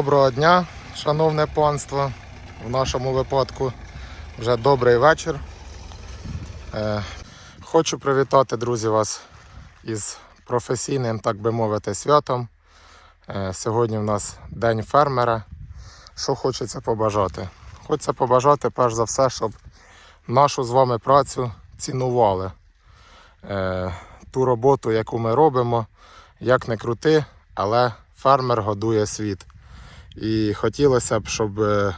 Доброго дня, шановне панство. В нашому випадку вже добрий вечір. Е, Хочу привітати, друзі, вас із професійним, так би мовити, святом. Е, Сьогодні в нас День фермера. Що хочеться побажати? Хочеться побажати, перш за все, щоб нашу з вами працю цінували. Е, Ту роботу, яку ми робимо, як не крути, але фермер годує світ. І хотілося б, щоб е,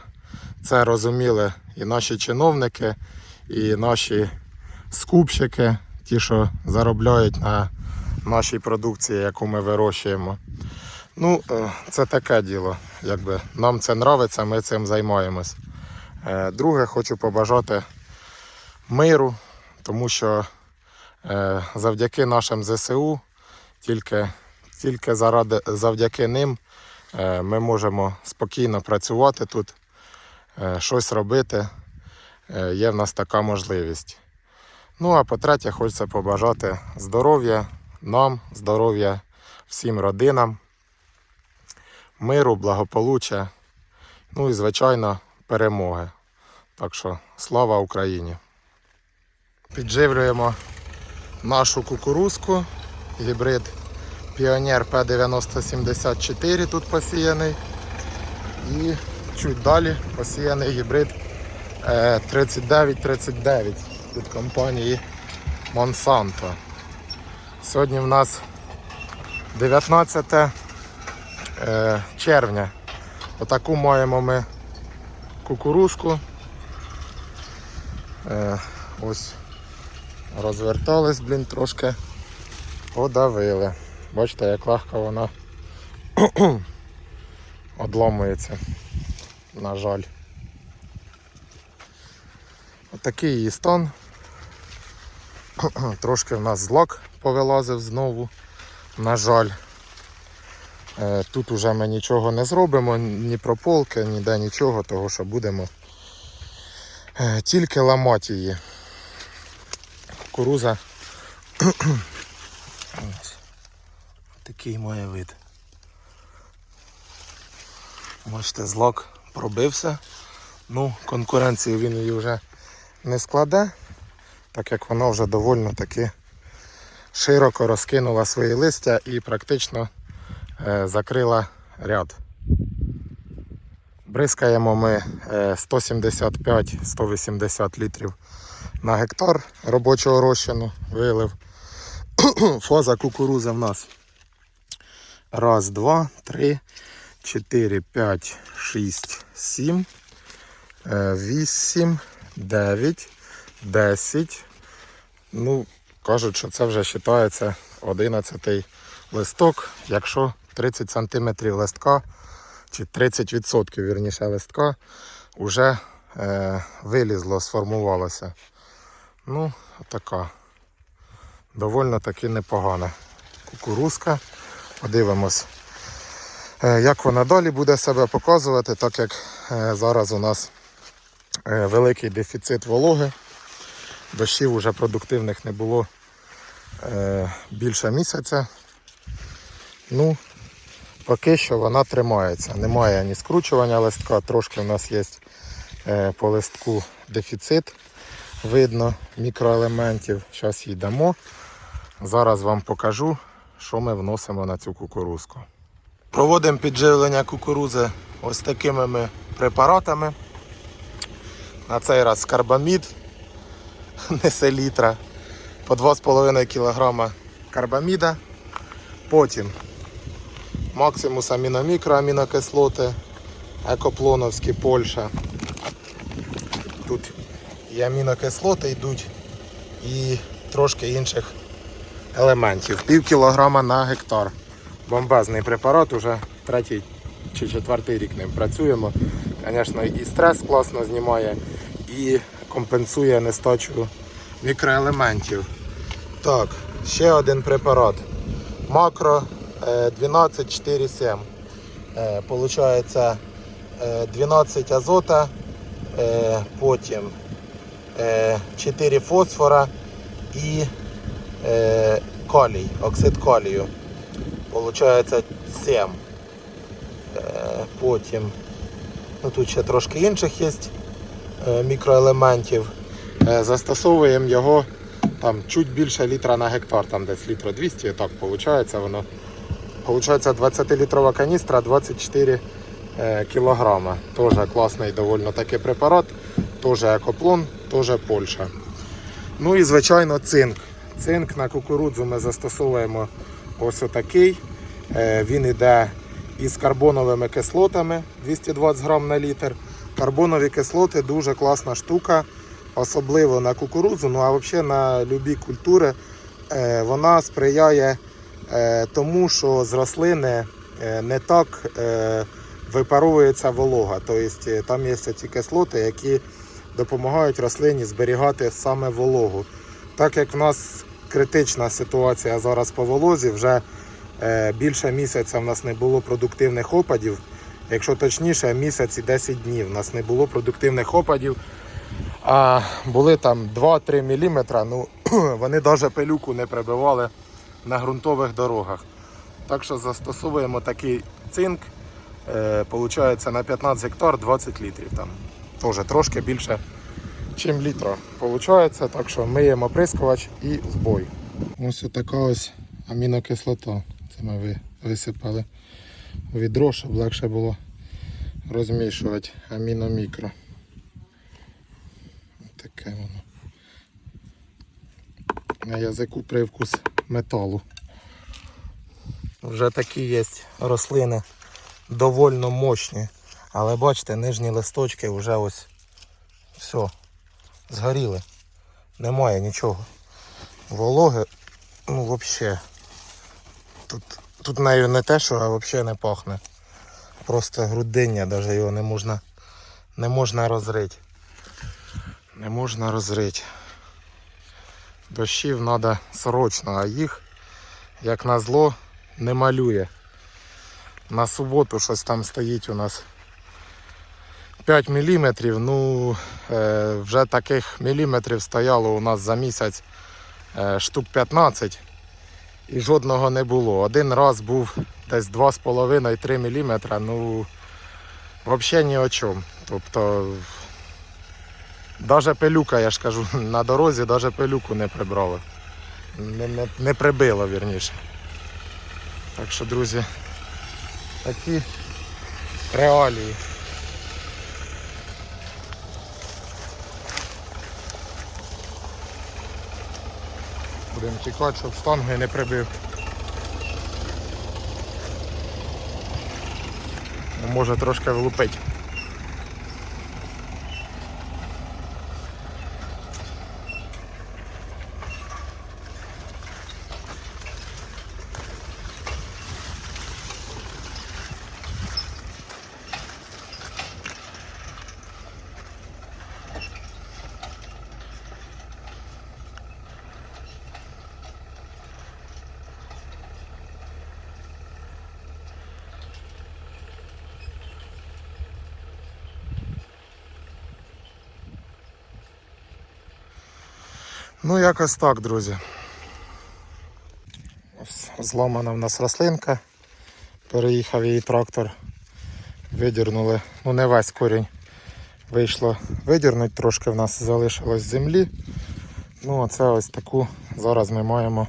це розуміли і наші чиновники, і наші скупщики, ті, що заробляють на нашій продукції, яку ми вирощуємо. Ну, е, це таке діло. Якби нам це нравиться, ми цим займаємось. Е, Друге, хочу побажати миру, тому що завдяки нашим ЗСУ, тільки, тільки заради, завдяки ним ми можемо спокійно працювати тут, е, щось робити. Е, Є в нас така можливість. Ну а по-третє, хочеться побажати здоров'я нам, здоров'я всім родинам, миру, благополуччя, ну і, звичайно, перемоги. Так що слава Україні! Підживлюємо нашу кукурузку, гібрид Піонер П9074 тут посіяний. І чуть далі посіяний гібрид е, 3939 від компанії Monsanto. Сьогодні в нас 19 е, червня. Отаку маємо ми кукурузку. Е, ось розвертались, блін, трошки подавили. Бачите, як легко вона одламується. На жаль. Отакий її стан. Трошки в нас злак повилазив знову. На жаль. Е, Тут уже ми нічого не зробимо, ні прополки, ніде нічого, того що будемо е, тільки ламати її. Кукуруза. Такий має вид. Бачите, злак пробився. Ну, конкуренцію він її вже не складе, так як вона вже довольно таки широко розкинула свої листя і практично е, закрила ряд. Бризкаємо ми е, 175-180 літрів на гектар робочого розчину вилив. Фаза кукурузи в нас. Раз, два, три, чотири, п'ять, шість, сім, е, вісім, дев'ять, десять. Ну, кажуть, що це вже вважається 11 листок, якщо 30 см листка, чи 30% вірніше листка, вже е, вилізло, сформувалося. Ну, така. Довольно таки непогана кукурузка. Подивимось, е, як вона далі буде себе показувати, так як е, зараз у нас е, великий дефіцит вологи. Дощів вже продуктивних не було більше місяця. Ну, поки що вона тримається. Немає ні скручування листка, трошки в нас є по листку дефіцит. Видно мікроелементів. Зараз їй дамо. Зараз вам покажу, що ми вносимо на цю кукурузку. Проводимо підживлення кукурузи ось такими ми препаратами. На цей раз карбамід несе літра по 2,5 кг карбаміда. Потім максимус аміномікро амінокислоти, екоплоновські Польща. Тут і амінокислоти йдуть, і трошки інших елементів. Пів кілограма на гектар. Бомбезний препарат, уже третій чи четвертий рік ним працюємо. Звісно, і стрес класно знімає, і компенсує нестачу мікроелементів. Так, ще один препарат. Макро е, 1247. Е, Получається е, 12 азота, е, потім е, 4 фосфора і калій, оксид калію. Получається 7. Е, Потім ну, тут ще трошки інших є е, мікроелементів. Е, Застосовуємо його там чуть більше літра на гектар, там десь літра 200, і так виходить воно. Получається 20-літрова каністра 24 е, кілограма. Теж класний доволі такий препарат, теж екоплон, теж Польща. Ну і звичайно цинк. Цинк на кукурудзу ми застосовуємо ось отакий. Е, Він йде із карбоновими кислотами 220 грам на літр. Карбонові кислоти дуже класна штука, особливо на кукурудзу, ну а взагалі на любі культури. Е, Вона сприяє е, тому, що з рослини не так випаровується волога. Тобто там є ці кислоти, які допомагають рослині зберігати саме вологу. Так як в нас критична ситуація зараз по волозі, вже е, більше місяця в нас не було продуктивних опадів. Якщо точніше, місяць і 10 днів в нас не було продуктивних опадів. А були там 2-3 мм, ну вони навіть пилюку не прибивали на ґрунтових дорогах. Так що застосовуємо такий цинк. Е, получається на 15 гектар 20 літрів. Там теж трошки більше, ніж літра. Получається, так що миємо оприскувач і в бой. Ось така ось амінокислота. Це ми висипали у відро, щоб легше було розмішувати аміномікро. Таке воно. На язику привкус металу. Вже такі є рослини довольно мощні. Але бачите, нижні листочки вже ось все, згоріли. Немає нічого. Вологи, ну взагалі. Тут, тут нею не те, що а взагалі не пахне. Просто грудиння, навіть його не можна, не можна розрити. Не можна розрити. Дощів треба срочно, а їх, як назло, не малює. На суботу щось там стоїть у нас 5 мм. Ну, е, вже таких міліметрів стояло у нас за місяць е, штук 15 і жодного не було. Один раз був десь 2,5-3 мм. Ну, взагалі ні о чому. Тобто, навіть пилюка, я ж кажу, на дорозі навіть пилюку не прибрали. Не, не, не прибило, вірніше. Так що, друзі, такі реалії. Будемо тікати, щоб штанги не прибив. Ну, Може трошки влупить. Ну, якось так, друзі. Зламана в нас рослинка. Переїхав її трактор. Видірнули, ну не весь корінь. Вийшло видірнути, трошки в нас залишилось землі. Ну, оце ось таку. Зараз ми маємо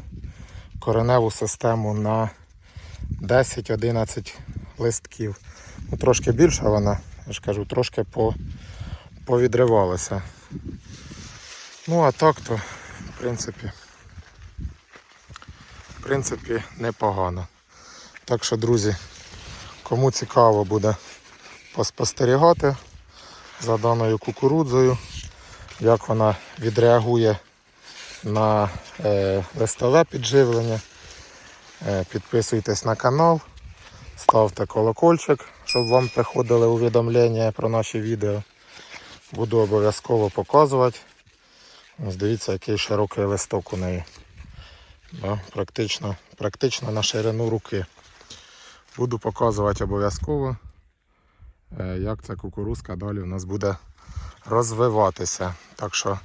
кореневу систему на 10-11 листків. Ну, трошки більша вона, я ж кажу, трошки по, повідривалася. Ну, а так то, в принципі, в принципі, непогано. Так що, друзі, кому цікаво буде поспостерігати за даною кукурудзою, як вона відреагує на е, листове підживлення, е, підписуйтесь на канал, ставте колокольчик, щоб вам приходили увідомлення про наші відео. Буду обов'язково показувати. Ось дивіться, який широкий листок у неї. Да, практично, практично на ширину руки. Буду показувати обов'язково, е, як ця кукурузка далі у нас буде розвиватися. Так що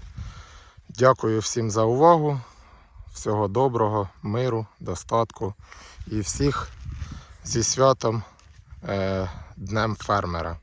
дякую всім за увагу. Всього доброго, миру, достатку і всіх зі святом е, Днем фермера.